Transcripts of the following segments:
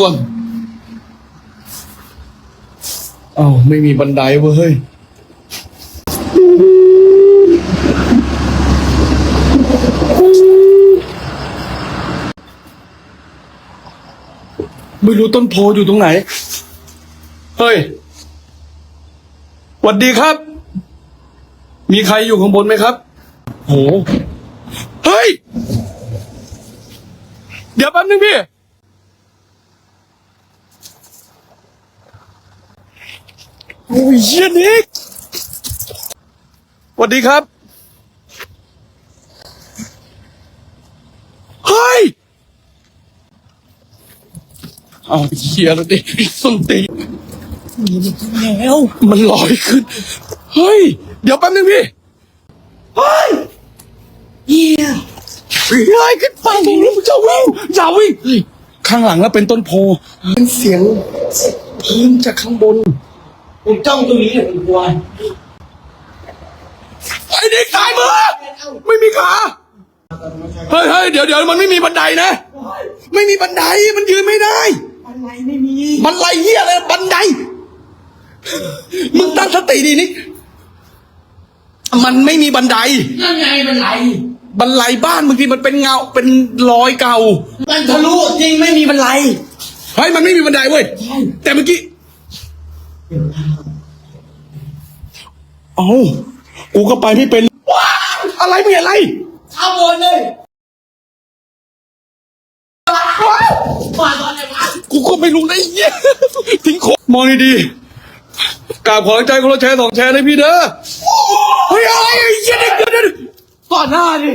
ก่อนเอ้าไม่มีบันไดเว้ยเฮ้ยไม่รู้ต้นโพอยู่ตรงไหน เฮ้ยหวัดดีครับ มีใครอยู่ข้างบนไหมครับ โห เฮ้ย เดี๋ยวแป๊บนึงพี่ โอ้ยเหี้ยนิกสวัสดีครับ เฮ้ย เอาเหี้ยแล้วดิส้นตีนแล้ว มันลอยขึ้น เฮ้ย เดี๋ยวแป๊บนึงพี่ เฮ้ยเหี้ยเฮ้ยขึ้นไปตรงนี้มึงจะวิ่งอย่าวิ่งข้างหลังแล้วเป็นต้นโพเป็นเสียงพื้นจากข้างบน ผมจ้องตรงนี้เนี่ยผมกลัวไอ้เด็กตายมือไม่มีขาเฮ้ยเฮ้ยเดี๋ยวเดี๋ยวมันไม่มีบันไดนะ ไม่มีบันไดมันยืนไม่ได้อะไรไม่มี บันไดเหี้ยอะไรบันได มึงตั้งสติดีนี่ มันไม่มีบันได นั่นไงมันไหลบันไดบ้านบางทีมันเป็นเงาเป็นรอยเก่า มันทะลุจริงไม่มีมันไหลเฮ้ยมันไม่มีบันไดเว้ยใช่แต่เมื่อกี้ เอ้ากูก็ไปไม่เป็นว้าวอะไรไม่อะไรข้างบนเลยมาตอนไหนวะกูก็ไม่รู้นะไอ้เหี้ยทิ้งโคมองดีๆกราบขอใจคนละแชร์สองแชร์เลยพี่เด้อเฮ้ยอะไรไอ้เหี้ยเด็กเดี๋ยวเดี๋ยวก่อนหน้าดิ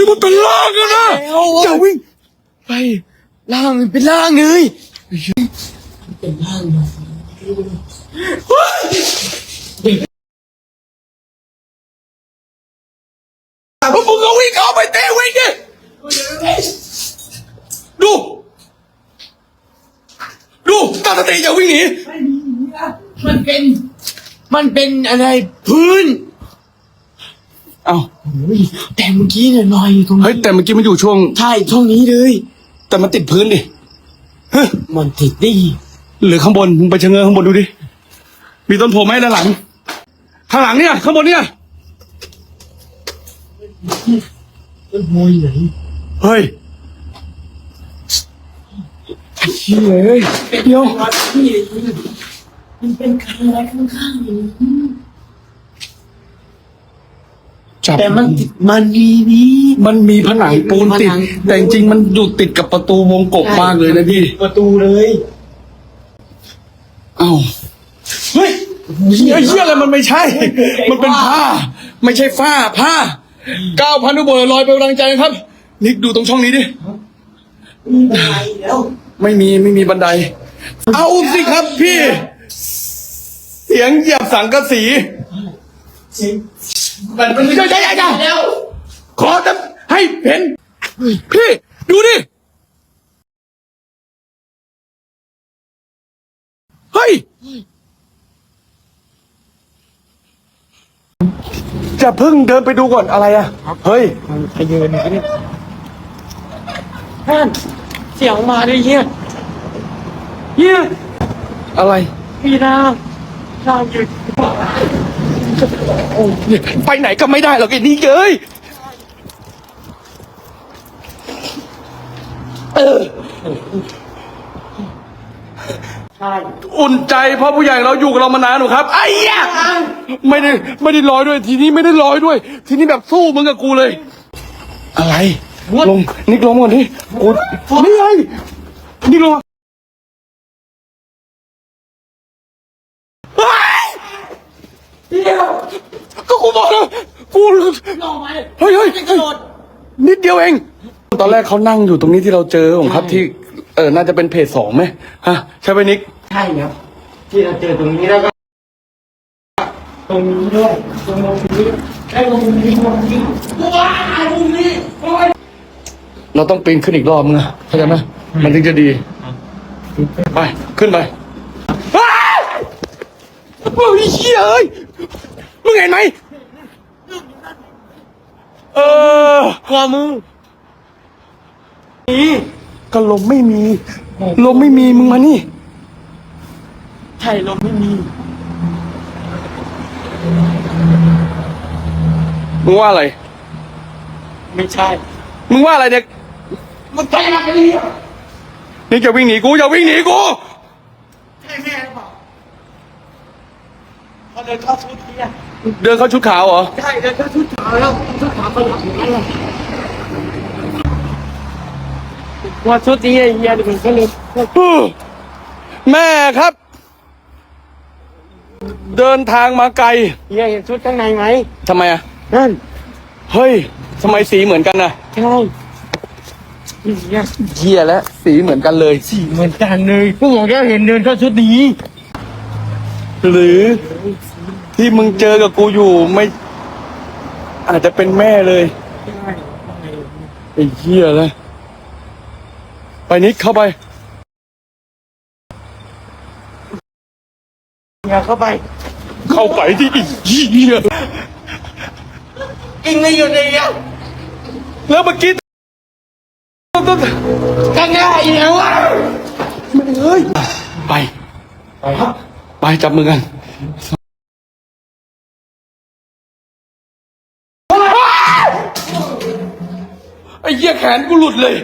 นี่มันเป็นล่างอะนะอย่าวิ่งไปล่างเป็นล่างเลยเป็นล่างเลยพวกมึงก็วิ่งเข้าไปเตะวิ่งดิดู ดูตั้งสติอย่าวิ่งหนีไม่มีนะมันเป็น มันเป็นอะไรพื้น เอ้าโอ้ยแต่เมื่อกี้เนี่ยลอยอยู่ตรงเฮ้ยนี้แต่เมื่อกี้มันอยู่ช่วง ใช่ช่องนี้เลย แต่มันติดพื้นดิเฮ้ยมันติดได้หรือข้างบนมึงไปเชงเง้อข้างบนดูดิมีต้นโพไหมด้านหลัง ข้างหลังเนี่ย ข้างบนเนี่ยมันโวยไหนเฮ้ยเชี่ยเลยเดี๋ยวพี่มันเป็นใครอะไรข้างๆอย่างนี้ จับแต่มันติดมันมีนี่มันมีผนังปูนติดผนังแต่จริงๆมันอยู่ติดกับประตูวงกบมากเลยนะพี่ ประตูเลย เอ้าเฮ้ยไอ้เหี้ยอะไรมันไม่ใช่ มันเป็นผ้า ไม่ใช่ฝ้าผ้าเก้าพันอุโบสถลอยไปกำลังใจครับ นิกดูตรงช่องนี้ดิมีอะไรแล้วไม่มีไม่มีบันได เอาสิครับพี่ เสียงเหยียบสังกะสีจริง มันมันไม่ใช่ใช่ใช่แล้วขอจะให้เห็น พี่ ดูดิ เฮ้ย จะเพิ่งเดินไปดูก่อนอะไรอะเฮ้ยขยืนนี่นี่นั่นเสียงมาด้วยเฮียเฮียอะไรมีนางนางยืน ไปไหนก็ไม่ได้หรอกไอ้นี่เอ้ยเออใช่อุ่นใจเพราะผู้ใหญ่เราอยู่กับเรามานานหนูครับ ไอ้เหี้ยไม่ได้ไม่ได้ลอยด้วย ทีนี้ไม่ได้ลอยด้วย ทีนี้แบบสู้มึงกับกูเลย อะไร ลงนิกลงก่อนดิกูนี่ไงนิกลงมาเฮ้ยเหี้ยก็กูบอก แล้วกูลงมาเลยเฮ้ยเฮ้ยกเฮ้ระยโดดนิดเดียวเอง ตอนแรกเขานั่งอยู่ตรงนี้ที่เราเจอผมครับที่เออน่าจะเป็นเพจสองไหมฮะใช่ไหมนิกใช่ครับที่เราเจอตรงนี้แล้วก็ตรงนี้ด้วยตรงนี้ไอ้ตรงนี้ตรงนี้ว้าวตรงนี้โอ้ยเราต้องปีนขึ้นอีกรอบนึงนะเข้าใจไหมมันถึงจะดี ไปขึ้นไปอ้าวเฮ้ยเฮียเอ้ยมึงเห็นไหม เออขวามือนี่ก็ลมไม่มี ลมไม่มีมึงมานี่ ใช่ลมไม่มีมึงว่าอะไร ไม่ใช่มึงว่าอะไรเนี่ยมันใช่มากันเลยนี่จะวิ่งหนีกูจะวิ่งหนีกูใช่แม่หรือเปล่าเขาเดินเข้าชุดนี้อะ เดินเข้าชุดขาวเหรอ ใช่เดินเข้าชุดขาวแล้วชุดขาวเขาหลับอย่างนั้นเลยว่าชุดนี้ไอ้เฮียนี่มันก็เลยแม่ครับ เดินทางมาไกลเฮียเห็นชุดข้างในไหมทำไมอะ นั่น เฮ้ยทำไมสีเหมือนกันน่ะใช่เฮียเหี้ยแล้วสีเหมือนกันเลย สีเหมือนกันเลยพวกผมแค่เห็นเดินเข้าชุดนี้ หรือ ที่มึงเจอกับกูอยู่ไม่ อาจจะเป็นแม่เลยไอ้เหี้ยเลยไปนิกเข้าไปเฮียเข้าไป เข้าไปที่ไอ้เหี้ยกินไม่อยู่ในเฮียแล้วเมื่อกี้ข้างหน้าอีกแล้ววะไม่เอ้ยไป ไปครับไปจับมือกัน เหี้ยแขนกูหลุดเลย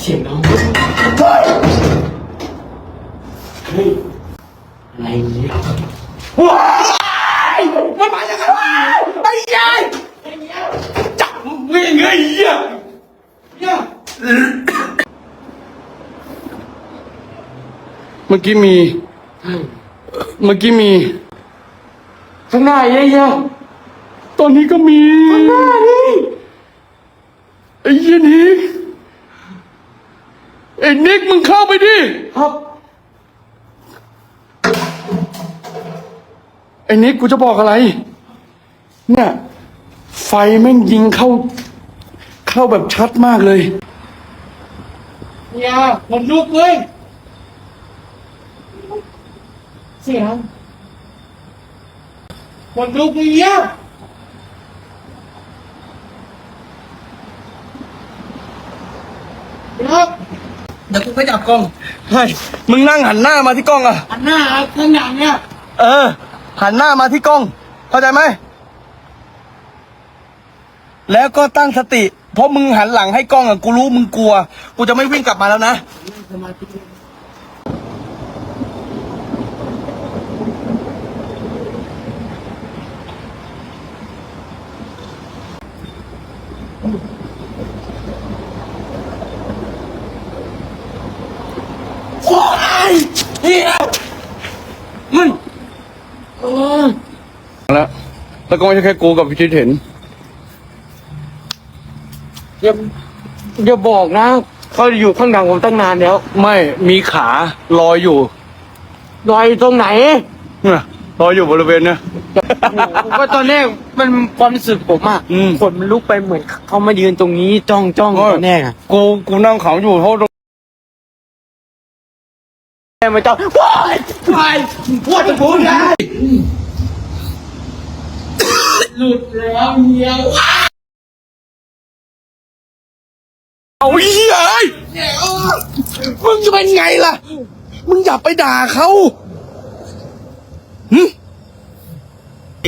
เสียงดังเฮ้ยอะไรเนี่ยว้ายมันมาอย่างไรวะไอ้เหี้ยจับมึงไงไอ้เหี้ยเหี้ย เมื่อกี้มี เมื่อกี้มี ข้างหน้าเฮียเฮียตอนนี้ก็มีไอ้เหี้ยนิกไอ้นิกมึงเข้าไปดิ ครับ ไอ้นิกกูจะบอกอะไร เนี่ย ไฟแม่งยิงเข้า เข้าแบบชัดมากเลย เฮียผมลุกเลยเสียงผมลุกเลยเฮียครับเดี๋ยวกูไปจับกล้องเฮ้ยมึงนั่งหันหน้ามาที่กล้องอะอันหน้าข้างหลังเนี่ยเออ หันหน้ามาที่กล้อง เข้าใจไหม แล้วก็ตั้งสติ เพราะมึงหันหลังให้กล้องอะกูรู้มึงกลัว กูจะไม่วิ่งกลับมาแล้วนะสมาธิโอ้ยเฮียเฮ้ยโอ้ยแล้วแล้วก็ไม่ใช่แค่กูกับพี่ชิดเห็น อย่าอย่าบอกนะเขาอยู่ข้างหลังผมตั้งนานแล้วไม่มีขาลอยอยู่รอยตรงไหนเนี่ยลอยอยู่บริเวณเนี่ยก็ตอนแรกมันความรู้สึกผมอะอืม ขนมันลุกไปเหมือนเขามายืนตรงนี้จ้องจ้องโอ้ยตอนแรกอะกูกูนั่งเขาอยู่เพราะแม่มาจ้องว้ายว้ายปวดจะพูดได้หลุดแล้วเฮีย เอาเหี้ยเอ้ยมึงจะเป็นไงล่ะ มึงอย่าไปด่าเขาหึ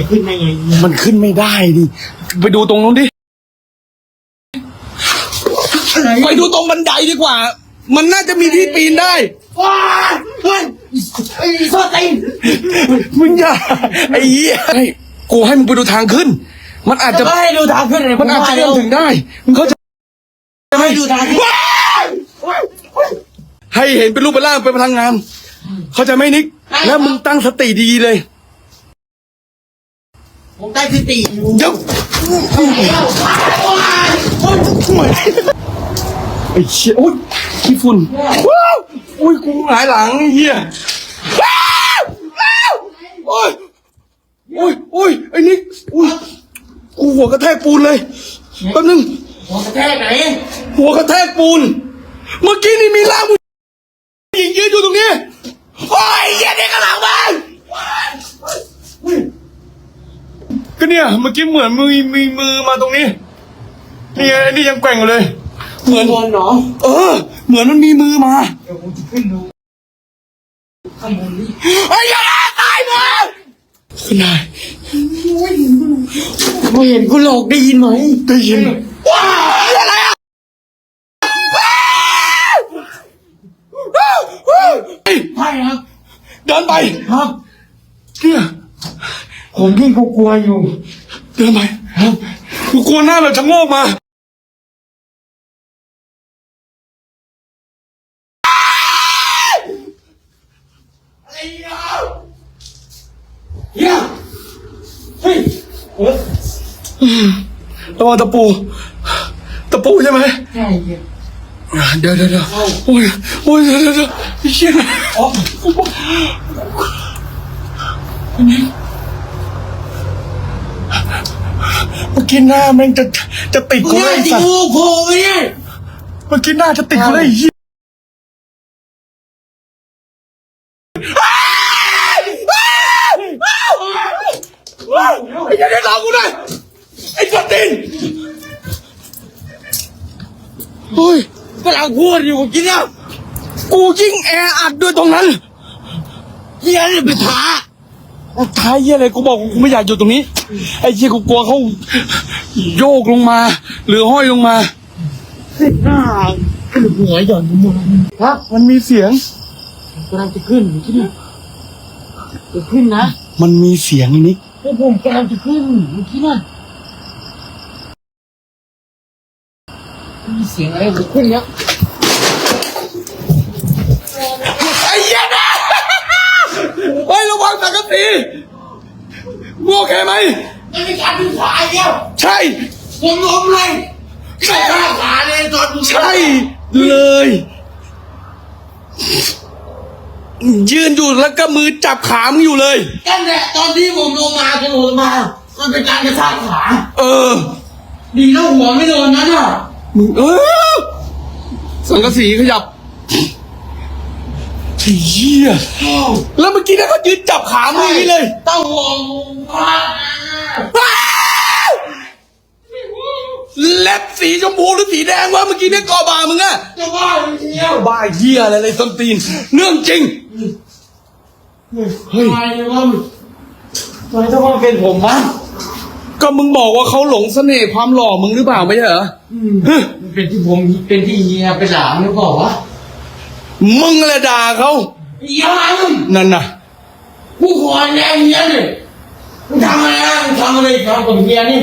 ขึ้นได้ไงมันขึ้นไม่ได้ดิ ไปดูตรงนู้นดิ ไปดูตรงบันไดดีกว่า มันน่าจะมีที่ปีนได้ ว้ายเฮ้ยไอ้โซตีนมึงอย่าไอ้เหี้ยให้กูให้มึงไปดูทางขึ้น มันอาจจะจะให้ดูทางขึ้นเลยมันอาจจะเดินถึงได้ มึงเข้าใจไหม ให้ดูทางขึ้นให้เห็นเป็นรูปเป็นร่างเป็นพลังงาน เข้าใจไหมนิก แล้วมึงตั้งสติดีๆเลยผมได้สติอยู่เดี๋ยวไอ้เชี่ยโอ้ยขี้ฝุ่นว้าวอุ้ยกูหงายหลังไอ้เหี้ยว้าวว้าวโอ้ยอุ้ยกูหัวกระแทกปูนเลยแป๊บนึง หัวกระแทกไหน หัวกระแทกปูน เมื่อกี้นี่มีร่างผู้หญิงยืนอยู่ตรงนี้โอ้ยเหี้ย็นเด็กกระหลังบ้านก็เนี่ยเมื่อกี้เหมือนมือมีมือมาตรงนี้ นี่ไงนี่ยังแกว่งอยู่เลย เหมือนบนเนาะเออ เหมือนมันมีมือมาเดี๋ยวผมจะขึ้นดูข้างบนนี่ไอ้ยาตายมึงคุณนายไม่เห็นคุณหลอกได้ยินไหมได้ยินว้าว อะไรอะเฮ้ยใช่ครับเดินไปครับเนี่ยผมยิ่งกลัวอยู่ เดินไปกูกลัวหน้าแบบชะโงกมาไรเนี่ยเฮียเฮ้ยเออระวังตะปู ตะปูใช่ไหมใช่เฮียเดี๋ยวเดี๋ยวเดี๋ยวโอ้ยโอ้ยเดี๋ยวเดี๋ยวเดี๋ยวไอ้เชี่ยอ๋อเมื่อกี้หน้าแม่งจะจะติดกูเนี่เลยยจริสังตว์โอ้โหเนี่ยเมื่อกี้หน้าจะติดกูเลยไอ้เหี้ยไอ้เหี้ยเดี๋ยวรอกูหน่อยไอ้สัตว์ดินโอ้ย กำลังพู ดอยู่เมื่อกี้เนี่ย กูยิ่งแออัดด้วยตรงนั้นเฮียเนี่ยไปท้าท้ายเหี้ยอะไรกูบอกกูไม่อยากอยู่ตรงนี้ ไอ้เหี้ยกูกลัวเขาโยกลงมา หรือห้อยลงมาขึ้นหน้าขึ้นหัวหย่อนลงมาครับ มันมีเสียงกำลังจะขึ้นเมื่อกี้เนี่ยจะขึ้นนะ มันมีเสียงนิกพวกผมกำลังจะขึ้นเมื่อกี้น่ะมีเสียงอะไรผมขึ้นแล้ว ไอ้เหี้ยนะเฮ้ยระ วังสังกะสีมึงโอเคไหมมันมีการดึงขาเดียวใช่ ผมล้มเลยไม่กล้าขาเลยตอนผมใช่เลย ยืนอยู่แล้วก็มือจับขามึงอยู่เลยนั่นแหละตอนที่ผมลงมาจะลงมา มันเป็นการกระชากขา เออ ดีนะหัวไม่โดนนั้นอะมึงเออสังกะสีขยับไอ้ เหี้ยแล้วเมื่อกี้นะเขายืนจับขามึงอย่างนี้เลยต้องห่วงว่าว้าวเล็บสีชมพูหรือสีแดงวะเมื่อกี้เนี่ยกอบามึงอะจะว่าอย่างเดียวบ้าเหี้ยอะไรเลยต้นตีน เรื่องจริง เฮ้ย ทำไมว่าทำไมต้องมาเป็นผมวะก็มึงบอกว่าเขาหลงเสน่ห์ความหล่อมึงหรือเปล่าไม่ใช่เหรอฮะมันเป็นที่ผมเป็นที่เฮียเป็นหลานหรือเปล่าวะ มึงอะไรด่าเขายังนั่นน่ะกูขอแรงเฮียเลยมึงทำอะไรนะมึงทำอะไรทำกับเฮียนี่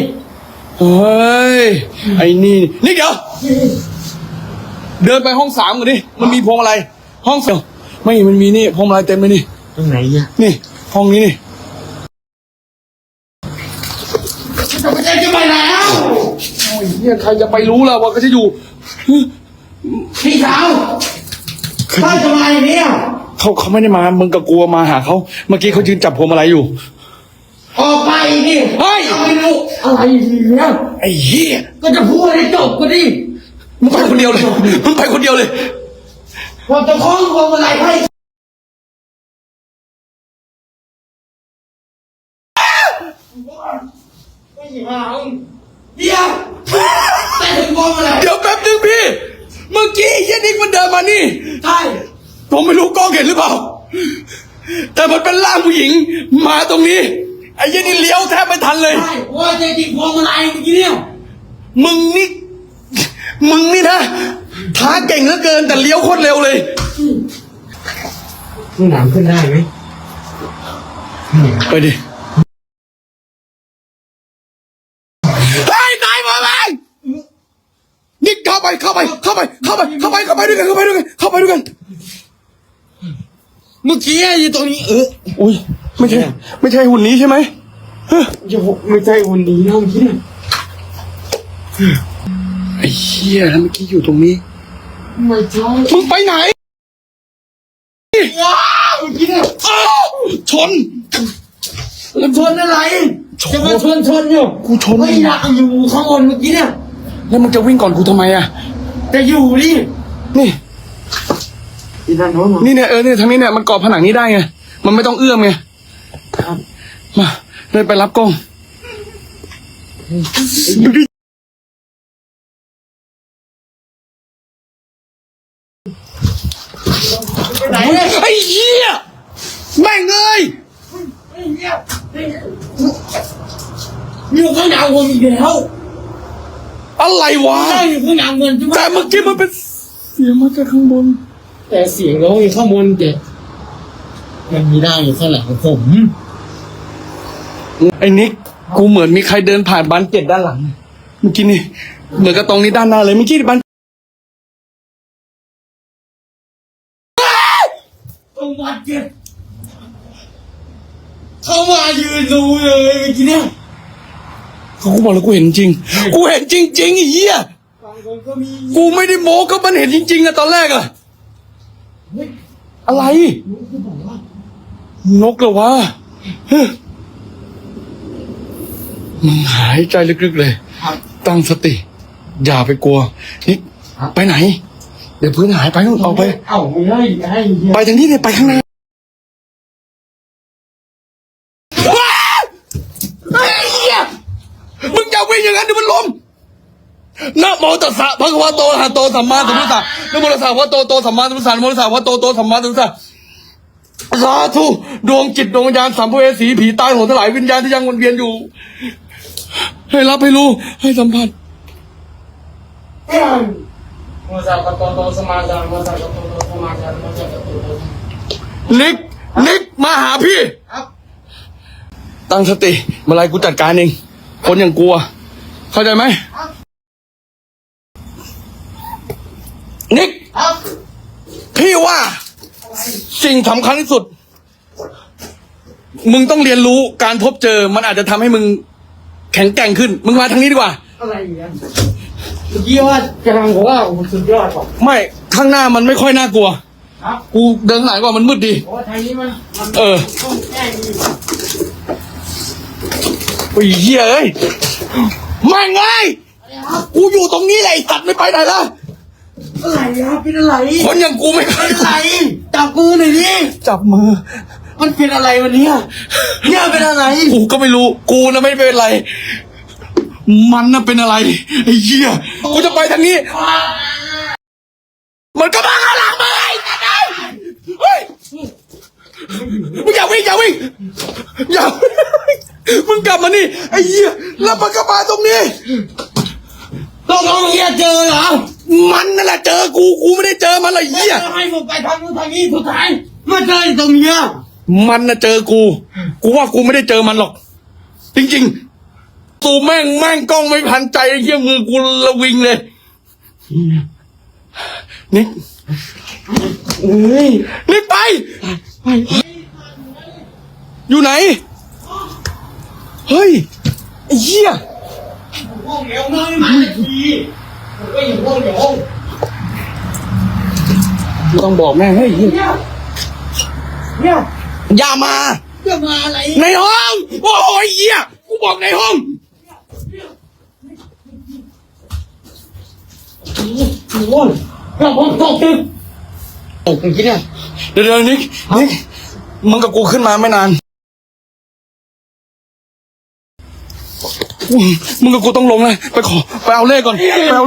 เฮ้ยไอ้นี่นี่เดี๋ยวเดินไปห้องสามก่อนดิมันมีพวงอะไร ห้องสามไม่มันมีนี่พวงอะไรเต็มเลยนี่ตรงไหนเฮียนี่ ห้องนี้นี่จะไปจะไปแล้วโอ้ยเฮียใครจะไปรู้ล่ะว่าเขาจะอยู่พี่สาว ถ้าจะมาอย่างนี้เขาเขาไม่ได้มา มึงกับกลัวมาหาเขาเมื่อกี้เขายืนจับพวงมาลัยอยู่ ออกไปดิเฮ้ยไม่รู้อะไรเนี่ยไอ้เหี้ยก็จะพูดให้จบก็ดิมึงไปคนเดียวเลยมึงไปคนเดียวเลย ผมจะคล้องพวงมาลัยให้ไม่ใช่มาเดี๋ยวแต่ถึงพวงมาลัย เดี๋ยวแป๊บนึงพี่ เมื่อกี้ไอ้เฮียนิกมันเดินมานี่ ใช่ ผมไม่รู้กล้องเห็นหรือเปล่า แต่มันเป็นร่างผู้หญิง มาตรงนี้ ไอ้เหี้ยันนี่เลี้ยวแทบไม่ทันเลย ใช่ว่าจะติดพวงมาลัยเมื่อกี้เนี่ยมึงนี่ มึงนี่นะ ท้าเก่งเหลือเกินแต่เลี้ยวโคตรเร็วเลยมึงหนังขึ้นได้ไหม ไปดิไอ้ยนายมาไหมนิก เข้าไปเข้าไปเข้าไปเข้าไปเข้าไปเข้าไปด้วยกันเข้าไปด้วยกันเข้าไปด้วยกัน เมื่อกี้อยู่ตรงนี้เอออุ้ยไม่ใช่ ไม่ใช่หุ่นนี้ใช่ไหมฮะจะไม่ใช่วันนี้นะเมื่อกี้เนี่ยไอ้เหี้ยแล้วเมื่อกี้อยู่ตรงนี้ไม่ใช่มึงไปไหนว้าวเมื่อกี้เนี่ยอ้าวชนแล้วชนอะไรชจะมาชนชนอยู่กูชนไม่อยากอยู่ข้างบนเมื่อกี้เนี่ย แล้วมึงจะวิ่งก่อนกูทำไมอะ จะอยู่ดินี่อีนั่นโน้นนี่เนี่ยเออเนี่ยทางนี้เนี่ยมันเกาะผนังนี้ได้ไง มันไม่ต้องเอื้อมไง ครับ มาเลยไปรับกล้องดูดิไหนเนี่ยไอ้เหี้ยแม่งเอ้ยอยู่ข้างหน้าผมอีกแล้ว อะไรวะ นั่งอยู่ข้างหน้าเงินใช่ไหมแต่เมื่อกี้มันเป็นเสียงมาจากข้างบน แต่เสียงเราอยู่ข้างบนแต่มันมีร่างอยู่ข้างหลังผมไอ้นิกกูเหมือนมีใครเดินผ่านบานเจ็ดด้านหลัง เมื่อกี้นี่ เหมือนกับตรงนี้ด้านหน้าเลยเมื่อกี้บานตรงวัดเจ็ดเขามายืนดูเลยเมื่อกี้เนี่ย เขากูบอกแล้วกูเห็นจริง กูเห็นจริงๆไอ้เหี้ยฝั่งผมก็มีกูไม่ได้โม้ก็มันเห็นจริงๆอะตอนแรกอะเฮ้ยอะไรรู้ก็บอกว่านกเหรอวะเฮ้ยมึงหายใจลึกๆเลย ครับ ตั้งสติ อย่าไปกลัวนิกไปไหน เดี๋ยวพื้นหายไปนู่นออกไป เอ้าไม่ให้ให้เหี้ยไปทางนี้เนี่ยไปข้างหน้าว้าวไอ้เหี้ยมึงอย่าวิ่งอย่างนั้นเดี๋ยวมันล้มนะ โมตัสสะพระคะวะโตอะระหะโตสัมมาสัมพุทธัสสะนะโมตัสสะพระโตโตสัมมาสัมพุทธัสสะนะโมตัสสะพระโตโตสัมมาสัมพุทธัสสะสาธุดวงจิตดวงวิญญาณสัมภเวสีผีตายโหงทั้งหลายวิญญาณที่ยังวนเวียนอยู่ ให้รับให้รู้ให้สัมผัสโมซากะโตโตสมาจารโมซากะโตโตสมาจารโมซากะโตโตนิกนิกมาหาพี่ครับตั้งสติเมื่อไรกูจัดการเองคนอย่างกลัว เข้าใจไหม นิก ครับ พี่ว่าสิ่งสำคัญที่สุด มึงต้องเรียนรู้การพบเจอ มันอาจจะทำให้มึงแข็งแกร่งขึ้น มึงมาทางนี้ดีกว่า อะไรอย่างเงี้ยเมื่อกี้ว่ากำลังบอกว่าโอ้โหสุดยอดบอกไม่ข้างหน้ามันไม่ค่อยน่ากลัว ครับกูเดินข้างหลังก่อนมันมืดดี เพราะว่าทางนี้มันมันเออ ต้องแก้อยู่โอ้ยเหี้ยเอ้ยไม่ไง อะไรครับ กูอยู่ตรงนี้แหละไอ้สัตว์ไม่ไปไหนละ อะไรครับเป็นอะไร คนอย่างกูไม่ไปเป็นอะไร จับมือหน่อยดิจับมือ มันเป็นอะไรวันเนี้ยเนี่ยเป็นอะไร กูก็ไม่รู้ กูนะไม่เป็นไร มันน่ะเป็นอะไร ไอ้เหี้ย กูจะไปทางนี้ มันก็มาข้างหลังมึงไอ้สัตว์เอ้ยเฮ้ยมึงอย่าวิ่งอย่าวิ่งอย่าวิ่งมึงกลับมานี่ไอ้เหี้ยแล้วมันก็มาตรงนี้ ต้องลองเฮียเจอเหรอ มันนั่นแหละเจอกูกูไม่ได้เจอมันเลยไอ้เหี้ยจะให้ผมไปทางนู้นทางนี้สุดท้ายมาเจออยู่ตรงเนี้ยมันน่ะเจอกู กูว่ากูไม่ได้เจอมันหรอก จริงๆตูแม่งแม่งกล้องไม่พันใจไอ้เหี้ยมือกูระวิงเลยนิกเอ้ยนิกไป อยู่ไหน เฮ้ยไอ้เหี้ย ห้องเดี๋ยวมาไม่มาสักทีผมก็อยู่ห้องเดี๋ยวกูต้องบอกแม่งเฮ้ยเหี้ยเนี่ยเนี่ยอย่ามาจะมาอะไรในห้องโอ้ยเหี้ยกูบอกในห้องโอ้ยเราผมตกตึกตกเมื่อกี้เนี่ยเดี๋ยวเดี๋ยวนิกนิกมึงกับกูขึ้นมาไม่นานมึงกับกูต้องลงเลยไปขอไปเอาเลขก่อนไปเอา